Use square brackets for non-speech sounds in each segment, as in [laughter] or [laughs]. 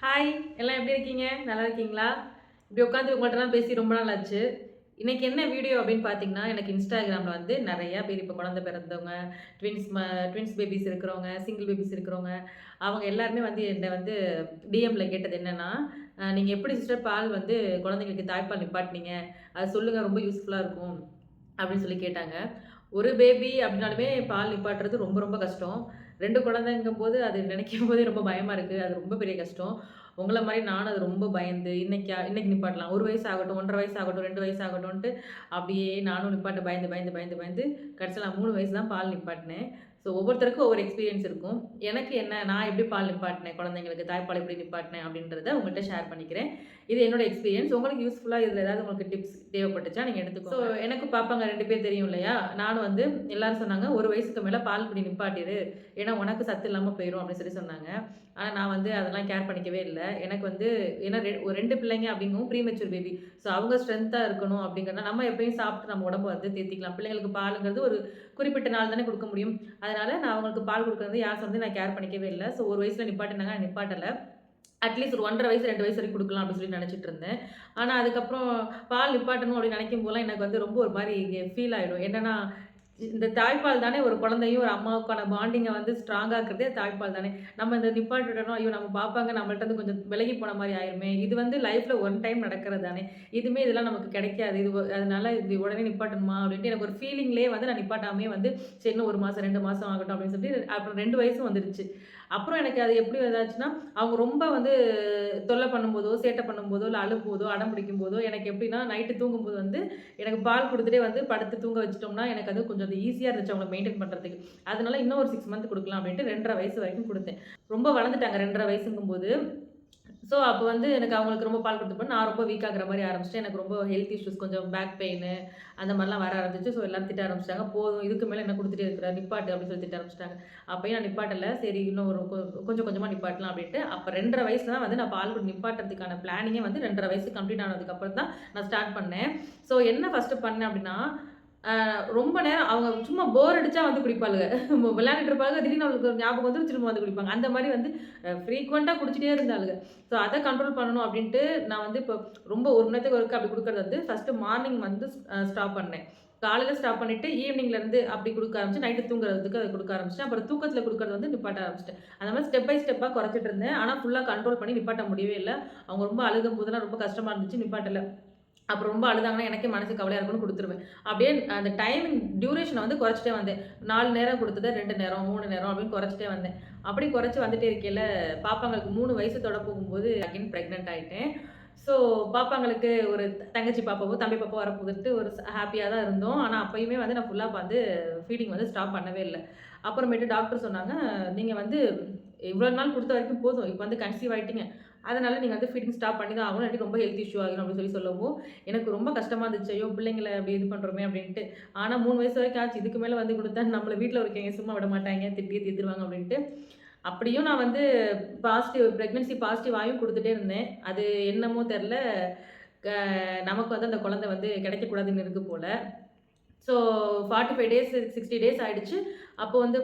Hi எல்லாம் எப்படி இருக்கீங்க? நல்லா இருக்கீங்களா? இப்படி உட்காந்து உங்கள்கிட்டலாம் பேசி ரொம்ப நாள் ஆச்சு. இன்றைக்கி என்ன வீடியோ அப்படின்னு பார்த்தீங்கன்னா எனக்கு இன்ஸ்டாகிராமில் வந்து நிறையா பேர் இப்போ குழந்தை பிறந்தவங்க ட்வின்ஸ் ம ட்வின்ஸ் பேபிஸ் இருக்கிறவங்க சிங்கிள் பேபிஸ் இருக்கிறவங்க அவங்க எல்லாருமே வந்து என்னை வந்து டிஎம்மில் கேட்டது என்னென்னா நீங்கள் எப்படி சிஸ்டர் பால் வந்து குழந்தைங்களுக்கு தாய்ப்பால் நிப்பாட்டினீங்க? அது சொல்லுங்கள் ரொம்ப யூஸ்ஃபுல்லாக இருக்கும். அப்படின்னு சொல்லி கேட்டாங்க. ஒரு பேபி அப்படின்னாலுமே பால் நிப்பாட்டுறது ரொம்ப ரொம்ப கஷ்டம். ரெண்டு குழந்தைங்கும் போது அது நினைக்கும் போதே ரொம்ப பயமாக இருக்குது அது ரொம்ப பெரிய கஷ்டம். உங்களை மாதிரி நானும் அது ரொம்ப பயந்து இன்னைக்கா இன்னைக்கு நிப்பாட்டலாம். ஒரு வயசு ஆகட்டும் ஒன்றரை வயசு ஆகட்டும் ரெண்டு வயசு ஆகட்டும்ன்ட்டு அப்படியே நானும் நிப்பாட்ட பயந்து பயந்து பயந்து பயந்து கடைசியில் நான் மூணு வயசு தான் பால் நிப்பாட்டினேன். ஸோ ஒவ்வொருத்தருக்கும் ஒவ்வொரு எக்ஸ்பீரியன்ஸ் இருக்கும். எனக்கு என்ன நான் எப்படி பால் நிப்பாட்டினேன்? குழந்தைங்களுக்கு தாய்ப்பால் எப்படி நிப்பாட்டினேன்? அப்படின்றத உங்கள்கிட்ட ஷேர் பண்ணிக்கிறேன். இது என்னோட எக்ஸ்பீரியன்ஸ் உங்களுக்கு யூஸ்ஃபுல்லாக இதில் ஏதாவது உங்களுக்கு டிப்ஸ் தேவைப்பட்டுச்சா நீங்கள் எடுத்துக்கோ ஸோ எனக்கு பாப்பாங்க ரெண்டு பேர் தெரியும் இல்லையா? நானும் வந்து எல்லாரும் சொன்னாங்க ஒரு வயசுக்கு மேலே பால் குடி நிப்பாட்டிடு. ஏன்னா உனக்கு சத்து இல்லாமல் போயிடும் அப்படின்னு சொல்லி சொன்னாங்க. ஆனால் நான் வந்து அதெல்லாம் கேர் பண்ணிக்கவே இல்லை. எனக்கு வந்து ஏன்னா ரெ- ஒரு ரெண்டு பிள்ளைங்க அப்படிங்கவும் ப்ரீமெச்சூர் பேபி ஸோ அவங்க ஸ்ட்ரென்த்தாக இருக்கணும் அப்படிங்கிறத நம்ம எப்பயும் சாப்பிட்டு நம்ம உடம்பு வந்து தேத்திக்கலாம். பிள்ளைங்களுக்கு பாலுங்கிறது ஒரு குறிப்பிட்ட நாள் தானே கொடுக்க முடியும். அதனால் நான் அவங்களுக்கு பால் கொடுக்குறது யார் வந்து நான் கேர் பண்ணிக்கவே இல்லை. ஸோ ஒரு வயசில் நிப்பாட்டினாங்க நான் நிப்பாட்டலை. அட்லீஸ்ட் ஒரு ஒன்றரை வயசு ரெண்டு வயசு வரைக்கும் கொடுக்கலாம் அப்படின்னு சொல்லி நினச்சிட்டு இருந்தேன். ஆனால் அதுக்கப்புறம் பால் நிப்பாட்டணும் அப்படின்னு நினைக்கும் போதெல்லாம் எனக்கு வந்து ரொம்ப ஒரு மாதிரி ஃபீல் ஆகிடும் என்னன்னா இந்த தாய்ப்பால் தானே ஒரு குழந்தையும் ஒரு அம்மாவுக்கான பாண்டிங்கை வந்து ஸ்ட்ராங்காக இருக்கிறதே தாய்ப்பால் தானே. நம்ம இந்த நிப்பாட்டிடணும் ஐயோ நம்ம பார்ப்பாங்க நம்மள்ட்ட இருந்து கொஞ்சம் விலகி போன மாதிரி ஆயிருமே. இது வந்து லைஃப்பில் ஒன் டைம் நடக்கிறது தானே. இதுவுமே இதெல்லாம் நமக்கு கிடைக்காது. இது அதனால இது உடனே நிப்பாட்டணுமா அப்படின்ட்டு எனக்கு ஒரு ஃபீலிங்லேயே வந்து நான் நிப்பாட்டாமே வந்து சரி இன்னும் ஒரு மாதம் ரெண்டு மாதம் ஆகட்டும் அப்படின்னு சொல்லிட்டு அப்புறம் ரெண்டு வயசும் வந்துருச்சு. அப்புறம் எனக்கு அது எப்படி வந்தாச்சுன்னா அவங்க ரொம்ப வந்து தொல்லை பண்ணும்போதோ சேட்டை பண்ணும்போதோ இல்லை அழும்போதோ அடம் பிடிக்கும் போதோ எனக்கு எப்படின்னா நைட்டு தூங்கும்போது வந்து எனக்கு பால் கொடுத்துட்டே வந்து படுத்து தூங்க வச்சிட்டோம்னா எனக்கு அது கொஞ்சம் கொஞ்சம் ஈஸியாக இருந்துச்சு அவங்களை மெயின்டைன் பண்ணுறதுக்கு அதனால இன்னும் ஒரு சிக்ஸ் மந்த் கொடுக்கலாம் அப்படின்ட்டு ரெண்டரை வயசு வரைக்கும் கொடுத்தேன். ரொம்ப வளர்ந்துட்டாங்க ரெண்டரை வயசுங்கும்போது. ஸோ அப்போ வந்து எனக்கு அவங்களுக்கு ரொம்ப பால் கொடுத்தப்போ நான் ரொம்ப வீக் ஆகிற மாதிரி ஆரம்பிச்சிட்டேன். எனக்கு ரொம்ப ஹெல்த் இஷ்யூஸ் கொஞ்சம் பேக் பெயின் அந்த மாதிரிலாம் வர ஆரம்பிச்சிச்சு. ஸோ எல்லாம் திட்ட ஆரம்பிச்சிட்டாங்க. போதும் இதுக்கு மேலே என்ன கொடுத்துட்டே இருக்கிற நிப்பாட்டு அப்படின்னு சொல்லி திட்ட ஆரம்பிச்சிட்டாங்க. அப்போயும் நான் நிப்பாட்டல. சரி இன்னும் ஒரு கொ- கொஞ்சம் கொஞ்சமாக நிப்பாட்டலாம் அப்படின்ட்டு. அப்போ ரெண்டரை வயசுல தான் வந்து நான் பால் குடி நிப்பாட்டுறதுக்கான பிளானிங்கே வந்து ரெண்டரை வயசு கம்ப்ளீட் ஆனதுக்கப்புறம் தான் நான் ஸ்டார்ட் பண்ணேன். ஸோ என்ன ஃபஸ்ட்டு பண்ணேன் அப்படின்னா ரொம்ப நேரம் அவங்க சும்மா போர் அடிச்சா வந்து குடிப்பாளுங்க. விளையாண்டுட்டு இருப்பாங்க திடீர்னு அவங்களுக்கு ஒரு ஞாபகம் வந்து திரும்ப வந்து குடிப்பாங்க. அந்த மாதிரி வந்து ஃப்ரீக்வெண்ட்டாக குடிச்சிட்டே இருந்தாளுங்க. ஸோ அதை கண்ட்ரோல் பண்ணணும் அப்படின்ட்டு நான் வந்து இப்போ ரொம்ப ஒரு மணி நேரத்துக்கு ஒருக்க அப்படி கொடுக்கறது வந்து ஃபஸ்ட்டு மார்னிங் வந்து ஸ்டாப் பண்ணேன். காலையில் ஸ்டாப் பண்ணிவிட்டு ஈவினிங்லேருந்து அப்படி கொடுக்க ஆரம்பிச்சு நைட்டு தூங்குறதுக்கு அதை கொடுக்க ஆரம்பிச்சிட்டேன். அப்புறம் தூக்கத்தில் கொடுக்கறது வந்து நிப்பாட்ட ஆரம்பிச்சிட்டேன். அந்த மாதிரி ஸ்டெப் பை ஸ்டெப்பாக குறைச்சிட்டு இருந்தேன். ஆனால் ஃபுல்லாக கண்ட்ரோல் பண்ணி நிப்பாட்ட முடியவே இல்லை. அவங்க ரொம்ப அழுகும் போதெல்லாம் ரொம்ப கஷ்டமாக இருந்துச்சு நிப்பாட்டலை. அப்புறம் ரொம்ப அழுதாங்கன்னா எனக்கே மனசு கவலையாக இருக்கும்னு கொடுத்துருவேன். அப்படியே அந்த டைமிங் டியூரேஷனை வந்து குறைச்சிட்டே வந்தேன். நாலு நேரம் கொடுத்ததை ரெண்டு நேரம் மூணு நேரம் அப்படின்னு குறைச்சிட்டே வந்தேன். அப்படி குறைச்சி வந்துட்டே இருக்கையில் பாப்பாங்களுக்கு மூணு வயசு தொட போகும்போது அகைன் ப்ரெக்னென்ட் ஆகிட்டேன் ஸோ பாப்பாங்களுக்கு ஒரு தங்கச்சி பாப்பாவோ தம்பி பாப்பாவோ வரப்போதுட்டு ஒரு ஹாப்பியாக தான் இருந்தோம். ஆனால் அப்பயுமே வந்து நான் ஃபுல்லாக வந்து ஃபீடிங் வந்து ஸ்டாப் பண்ணவே இல்லை. அப்புறமேட்டு டாக்டர் சொன்னாங்க நீங்கள் வந்து இவ்வளோ நாள் கொடுத்த வரைக்கும் போதும். இப்போ வந்து கன்சீவ் ஆகிட்டீங்க அதனால் நீங்கள் வந்து ஃபீடிங் ஸ்டாப் பண்ணி தான் ஆகணும். இல்லாட்டி ரொம்ப ஹெல்த் இஷ்யூ ஆகிடும் அப்படின்னு சொல்லி சொல்லவும் எனக்கு ரொம்ப கஷ்டமாக இருந்துச்சு. ஐயோ பிள்ளைங்களை அப்படி இது பண்ணுறோமே அப்படின்ட்டு. ஆனால் மூணு வயசு வரைக்கும் ஆச்சு. இதுக்கு மேலே வந்து கொடுத்தா நம்மளை வீட்டில் இருக்கீங்க சும்மா விட மாட்டாங்க. திட்டியே தீர்த்துருவாங்க அப்படின்ட்டு. அப்படியும் நான் வந்து பாசிட்டிவ் ப்ரெக்னென்சி பாசிட்டிவ் ஆகியும் கொடுத்துட்டே இருந்தேன். அது என்னமோ தெரில நமக்கு வந்து அந்த குழந்தை வந்து கிடைக்கக்கூடாதுன்னு இருக்குது போல். So forty five days sixty days ஆகிடுச்சு அப்போ வந்து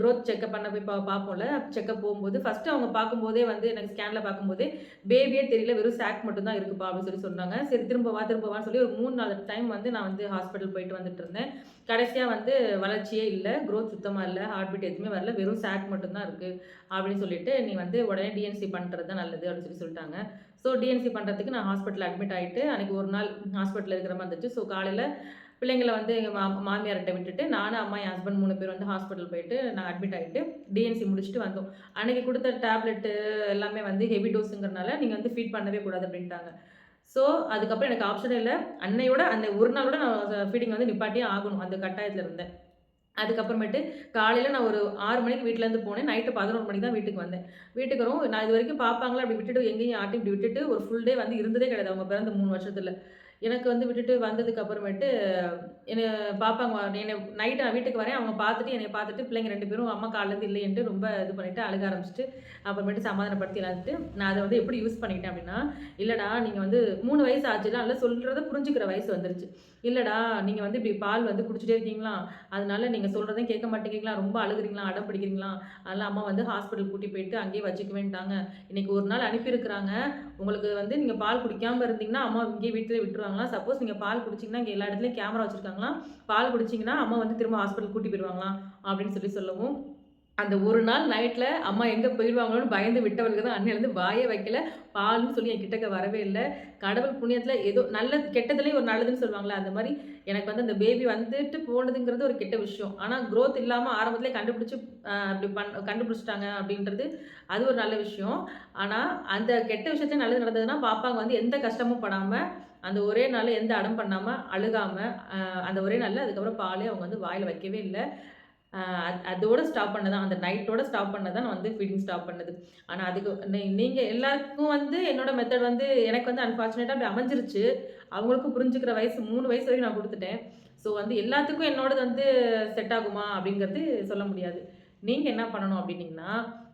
க்ரோத் செக்அப் பண்ண போய் பா பார்ப்போம்ல. செக்அப் போகும்போது ஃபஸ்ட்டு அவங்க பார்க்கும்போதே வந்து எனக்கு ஸ்கேனில் பார்க்கும்போதே பேபியே தெரியல வெறும் சாக் மட்டும் தான் இருக்குப்பா அப்படின்னு சொல்லி சொன்னாங்க. சரி திரும்ப வா திரும்ப வான்னு சொல்லி ஒரு மூணு நாலு டைம் வந்து நான் வந்து ஹாஸ்பிட்டல் போயிட்டு வந்துட்டு இருந்தேன். கடைசியாக வந்து வளர்ச்சியே இல்லை க்ரோத் சுத்தமாக இல்லை ஹார்ட் பீட் எதுவுமே வரல வெறும் சாக் மட்டும்தான் இருக்குது அப்படின்னு சொல்லிட்டு நீ வந்து உடனே டிஎன்சி பண்ணுறது தான் நல்லது அப்படின்னு சொல்லி சொல்லிட்டாங்க. ஸோ டிஎன்சி பண்ணுறதுக்கு நான் ஹாஸ்பிட்டல் அட்மிட் ஆகிட்டு அன்றைக்கி ஒரு நாள் ஹாஸ்பிட்டலில் இருக்கிற மாதிரி இருந்துச்சு. ஸோ காலையில் பிள்ளைங்களை வந்து எங்கள் மா மாமியார்கிட்ட விட்டுட்டு நானும் அம்மா என் ஹஸ்பண்ட் மூணு பேர் வந்து ஹாஸ்பிட்டல் போயிட்டு நான் அட்மிட் ஆகிட்டு டிஎன்சி முடிச்சுட்டு வந்தோம். அன்றைக்கி கொடுத்த டேப்லெட்டு எல்லாமே வந்து ஹெவி டோஸுங்கிறனால நீங்கள் வந்து ஃபீட் பண்ணவே கூடாது அப்படின்ட்டாங்க. ஸோ அதுக்கப்புறம் எனக்கு ஆப்ஷனே இல்லை. அன்னையோட அந்த ஒரு நாளோட நான் ஃபீடிங் வந்து நிப்பாட்டியே ஆகணும் அந்த கட்டாயத்தில் இருந்தேன் அதுக்கப்புறமேட்டு காலையில் நான் ஒரு ஆறு மணிக்கு வீட்டிலேருந்து போனேன். நைட்டு பதினோரு மணிக்கு தான் வீட்டுக்கு வந்தேன். வீட்டுக்கு வரும் நான் இது வரைக்கும் பார்ப்பாங்களா அப்படி விட்டுட்டு எங்கேயும் ஆட்டி இப்படி விட்டுட்டு ஒரு ஃபுல் டே வந்து இருந்ததே கிடையாது. அவங்க பிறந்த மூணு வருஷத்தில். எனக்கு வந்து விட்டுட்டு வந்ததுக்கு அப்புறமேட்டு என்னை பார்ப்பாங்க என்னை நைட்டு நான் வீட்டுக்கு வரேன். அவங்க பார்த்துட்டு என்னை பார்த்துட்டு பிள்ளைங்க ரெண்டு பேரும் அம்மா காலேருந்து இல்லைன்ட்டு ரொம்ப இது பண்ணிவிட்டு அழுக ஆரம்பிச்சிட்டு அப்புறமேட்டு சமாதானப்படுத்தி எல்லாத்துட்டு நான் அதை வந்து எப்படி யூஸ் பண்ணிக்கிட்டேன் அப்படின்னா இல்லைடா நீங்கள் வந்து மூணு வயசு ஆச்சுல நல்லா சொல்கிறத புரிஞ்சுக்கிற வயசு வந்துருச்சு. இல்லைடா நீங்கள் வந்து இப்படி பால் வந்து குடிச்சிட்டே இருக்கீங்களா? அதனால நீங்கள் சொல்கிறதையும் கேட்க மாட்டேங்கிறீங்களா? ரொம்ப அழுகுறீங்களா? அடம் பிடிக்கிறீங்களா? அதெல்லாம் அம்மா வந்து ஹாஸ்பிட்டல் கூட்டி போயிட்டு அங்கேயே வச்சுக்க வேண்டாங்க இன்னைக்கு ஒரு நாள் அனுப்பியிருக்கிறாங்க. உங்களுக்கு வந்து நீங்கள் பால் குடிக்காமல் இருந்தீங்கன்னா அம்மா இங்கேயே வீட்டிலே விட்டுருவாங்களா? சப்போஸ் நீங்கள் பால் குடிச்சிங்கன்னா இங்கே எல்லா இடத்துலையும் கேமரா வச்சுருக்காங்களா? பால் குடிச்சிங்கன்னா அம்மா வந்து திரும்ப ஹாஸ்பிட்டல் கூட்டி போயிடுவாங்களா அப்படின்னு சொல்லி சொல்லவும். அந்த ஒரு நாள் நைட்டில் அம்மா எங்கே போயிடுவாங்களோன்னு பயந்து விட்டவளுக்கு தான் அன்னையிலேருந்து வாயே வைக்கல. பால்னு சொல்லி என் கிட்டக்க வரவே இல்லை. கடவுள் புண்ணியத்தில் ஏதோ நல்ல கெட்டதுலேயும் ஒரு நல்லதுன்னு சொல்லுவாங்களே அந்த மாதிரி எனக்கு வந்து அந்த பேபி வந்துட்டு போனதுங்கிறது ஒரு கெட்ட விஷயம். ஆனால் க்ரோத் இல்லாமல் ஆரம்பத்திலே கண்டுபிடிச்சி அப்படி பண் கண்டுபிடிச்சிட்டாங்க அப்படின்றது அது ஒரு நல்ல விஷயம். ஆனால் அந்த கெட்ட விஷயத்துல நல்லது நடந்ததுன்னா பாப்பாங்க வந்து எந்த கஷ்டமும் படாமல் அந்த ஒரே நாள் எந்த அடம் பண்ணாமல் அழுகாமல் அந்த ஒரே நாளில் அதுக்கப்புறம் பாலே அவங்க வந்து வாயில் வைக்கவே இல்லை. அதோட ஸ்டாப் பண்ணதான் அந்த நைட்டோட ஸ்டாப் பண்ணதான் நான் வந்து ஃபீடிங் ஸ்டாப் பண்ணது. ஆனால் அதுக்கு நீ நீங்கள் எல்லாருக்கும் வந்து என்னோட மெத்தட் வந்து எனக்கு வந்து அன்ஃபார்ச்சுனேட்டாக அப்படி அமைஞ்சிருச்சு. அவங்களுக்கும் புரிஞ்சுக்கிற வயசு மூணு வயசு வரைக்கும் நான் கொடுத்துட்டேன். ஸோ வந்து எல்லாத்துக்கும் என்னோடது வந்து செட் ஆகுமா அப்படிங்கிறது சொல்ல முடியாது. நீங்கள் என்ன பண்ணணும் அப்படின்னீங்கன்னா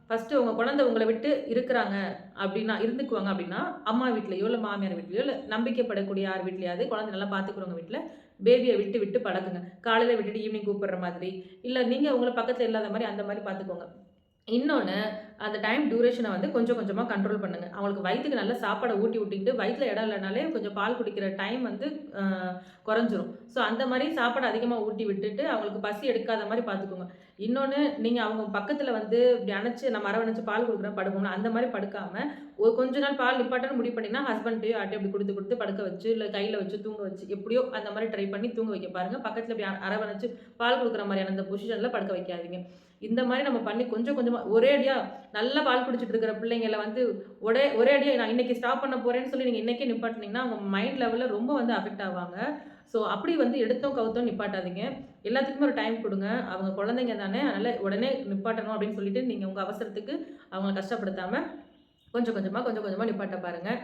ஃபஸ்ட்டு உங்கள் குழந்தை உங்களை விட்டு இருக்கிறாங்க அப்படின்னா இருந்துக்குவாங்க அப்படின்னா அம்மா வீட்லேயோ இல்லை மாமியார் வீட்லேயோ இல்லை நம்பிக்கைப்படக்கூடிய யார் வீட்லையாவது குழந்தை நல்லா பார்த்துக்குறவங்க வீட்டில் பேபியை விட்டு விட்டு பழக்குங்க. காலையில் விட்டுட்டு ஈவினிங் கூப்பிடுற மாதிரி. இல்லை நீங்கள் உங்களை பக்கத்தில் இல்லாத மாதிரி அந்த மாதிரி பார்த்துக்கோங்க. இன்னொன்று அந்த டைம் டியூரேஷனை வந்து கொஞ்சம் கொஞ்சமாக கண்ட்ரோல் பண்ணுங்கள் அவங்களுக்கு வயிற்றுக்கு நல்லா சாப்பாடை ஊட்டி விட்டிட்டு வயிற்றில் இடம் இல்லைனாலே கொஞ்சம் பால் குடிக்கிற டைம் வந்து குறைஞ்சிரும். ஸோ அந்த மாதிரி சாப்பாடு அதிகமாக ஊட்டி விட்டுட்டு அவங்களுக்கு பசி எடுக்காத மாதிரி பார்த்துக்கோங்க இன்னொன்று நீங்கள் அவங்க பக்கத்தில் வந்து இப்படி அணைச்சி நம்ம அரவணைச்சு பால் கொடுக்குறேன் படுக்கணும் அந்த மாதிரி படுக்காமல் ஒரு கொஞ்ச நாள் பால் நிப்பாட்டன்னு முடிவு பண்ணிங்கன்னா ஹஸ்பண்ட்டையோ ஆட்டோ அப்படி கொடுத்து கொடுத்து படுக்க வச்சு இல்லை கையில் வச்சு தூங்க வச்சு எப்படியோ அந்த மாதிரி ட்ரை பண்ணி தூங்க வைக்க பாருங்கள் பக்கத்தில் இப்படி அரவணைச்சு பால் கொடுக்குற மாதிரியான அந்த பொசிஷனில் படுக்க வைக்காதீங்க. இந்த மாதிரி நம்ம பண்ணி கொஞ்சம் கொஞ்சமாக ஒரே அடியாக நல்லா பால் குடிச்சிட்டு இருக்கிற பிள்ளைங்களை வந்து ஒரே ஒரே அடியாக நான் இன்றைக்கி ஸ்டாப் பண்ண போகிறேன்னு சொல்லி நீங்கள் இன்றைக்கே நிப்பாட்டினீங்கன்னா அவங்க மைண்ட் லெவலில் ரொம்ப வந்து அஃபெக்ட் ஆவாங்க. ஸோ அப்படி வந்து எடுத்தோம் கவுத்தோம் நிப்பாட்டாதீங்க. எல்லாத்துக்குமே ஒரு டைம் கொடுங்க. அவங்க குழந்தைங்க தானே அதனால் உடனே நிப்பாட்டணும் அப்படின்னு சொல்லிட்டு நீங்கள் உங்கள் அவசரத்துக்கு அவங்கள கஷ்டப்படுத்தாமல் கொஞ்சம் கொஞ்சமாக கொஞ்சம் கொஞ்சமாக நிப்பாட்ட பாருங்கள்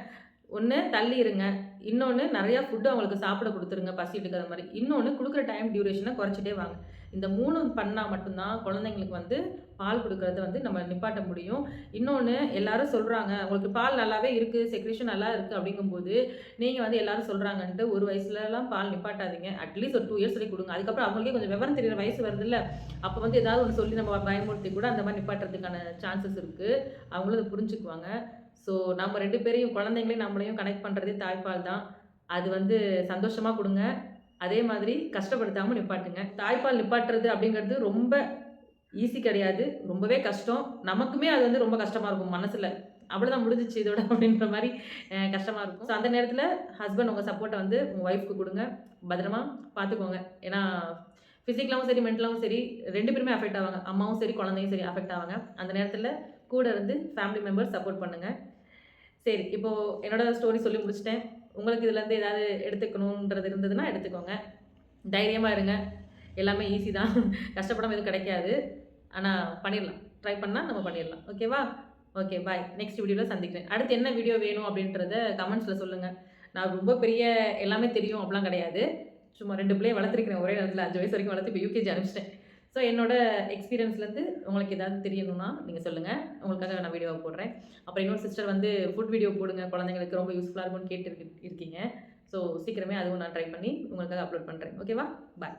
ஒன்று தள்ளி இருங்க இன்னொன்று நிறையா ஃபுட்டு அவங்களுக்கு சாப்பிட கொடுத்துருங்க பசி எடுக்கிற மாதிரி. இன்னொன்று கொடுக்குற டைம் டியூரேஷனை குறைச்சிட்டே வாங்க. இந்த மூணு பண்ணால் மட்டும்தான் குழந்தைங்களுக்கு வந்து பால் கொடுக்கறத வந்து நம்ம நிப்பாட்ட முடியும். இன்னொன்று எல்லாரும் சொல்கிறாங்க உங்களுக்கு பால் நல்லாவே இருக்குது செக்ரேஷன் நல்லா இருக்குது அப்படிங்கும்போது நீங்கள் வந்து எல்லாரும் சொல்கிறாங்கன்ட்டு ஒரு வயசுலலாம் பால் நிப்பாட்டாதீங்க. அட்லீஸ்ட் ஒரு டூ இயர்ஸ் வரைக்கும் கொடுங்க. அதுக்கப்புறம் அவங்களுக்கே கொஞ்சம் விவரம் தெரியுற வயசு வருது இல்லை அப்போ வந்து ஏதாவது ஒன்று சொல்லி நம்ம பயமுறுத்தி கூட அந்த மாதிரி நிப்பாட்டுறதுக்கான சான்சஸ் இருக்குது அவங்களும் அதை புரிஞ்சுக்குவாங்க. ஸோ நம்ம ரெண்டு பேரையும் குழந்தைங்களையும் நம்மளையும் கனெக்ட் பண்ணுறதே தாய்ப்பால் தான். அது வந்து சந்தோஷமாக கொடுங்க. அதே மாதிரி கஷ்டப்படுத்தாமல் நிப்பாட்டுங்க. தாய்ப்பால் நிப்பாட்டுறது அப்படிங்கிறது ரொம்ப ஈஸி கிடையாது. ரொம்பவே கஷ்டம். நமக்குமே அது வந்து ரொம்ப கஷ்டமாக இருக்கும் மனசில். அவ்வளோதான் முடிஞ்சிச்சு இதோட அப்படின்ற மாதிரி கஷ்டமாக இருக்கும். ஸோ அந்த நேரத்தில் ஹஸ்பண்ட் உங்கள் சப்போர்ட்டை வந்து உங்கள் ஒய்ஃப்க்கு கொடுங்க. பத்திரமா பார்த்துக்கோங்க ஏன்னா ஃபிசிக்கலாகவும் சரி மென்டலாகவும் சரி ரெண்டு பேருமே அஃபெக்ட் ஆவாங்க. அம்மாவும் சரி குழந்தையும் சரி அஃபெக்ட் ஆவாங்க. அந்த நேரத்தில் கூட இருந்து ஃபேமிலி மெம்பர்ஸ் சப்போர்ட் பண்ணுங்கள் சரி இப்போது என்னோட ஸ்டோரி சொல்லி முடிச்சிட்டேன். உங்களுக்கு இதுலேருந்து ஏதாவது எடுத்துக்கணுன்றது இருந்ததுன்னா எடுத்துக்கோங்க. தைரியமாக இருங்க. எல்லாமே ஈஸி தான். [laughs] கஷ்டப்படாமல் எதுவும் கிடைக்காது. ஆனால் பண்ணிடலாம். ட்ரை பண்ணால் நம்ம பண்ணிடலாம். ஓகேவா ஓகே பாய் நெக்ஸ்ட் வீடியோவில் சந்திக்கிறேன். அடுத்து என்ன வீடியோ வேணும் அப்படின்றத கமெண்ட்ஸில் சொல்லுங்கள் நான் ரொம்ப பெரிய எல்லாமே தெரியும் அப்படிலாம் கிடையாது. சும்மா ரெண்டு பிள்ளையை வளர்த்துருக்கிறேன். ஒரே நேரத்தில் அஞ்சு வயசு வரைக்கும் வளர்த்து இப்போ யூகேஜி அனுப்பிச்சிட்டேன் ஸோ என்னோட எக்ஸ்பீரியன்ஸ்லேருந்து உங்களுக்கு ஏதாவது தெரியணும்னா நீங்கள் சொல்லுங்கள் உங்களுக்காக நான் வீடியோ போடுறேன். அப்புறம் இன்னொரு சிஸ்டர் வந்து ஃபுட் வீடியோ போடுங்க. குழந்தைங்களுக்கு ரொம்ப யூஸ்ஃபுல்லாக இருக்கும்னு கேட்டு இருக்கீங்க. ஸோ சீக்கிரமே அதுவும் நான் ட்ரை பண்ணி உங்களுக்காக அப்லோட் பண்ணுறேன் ஓகேவா பாய்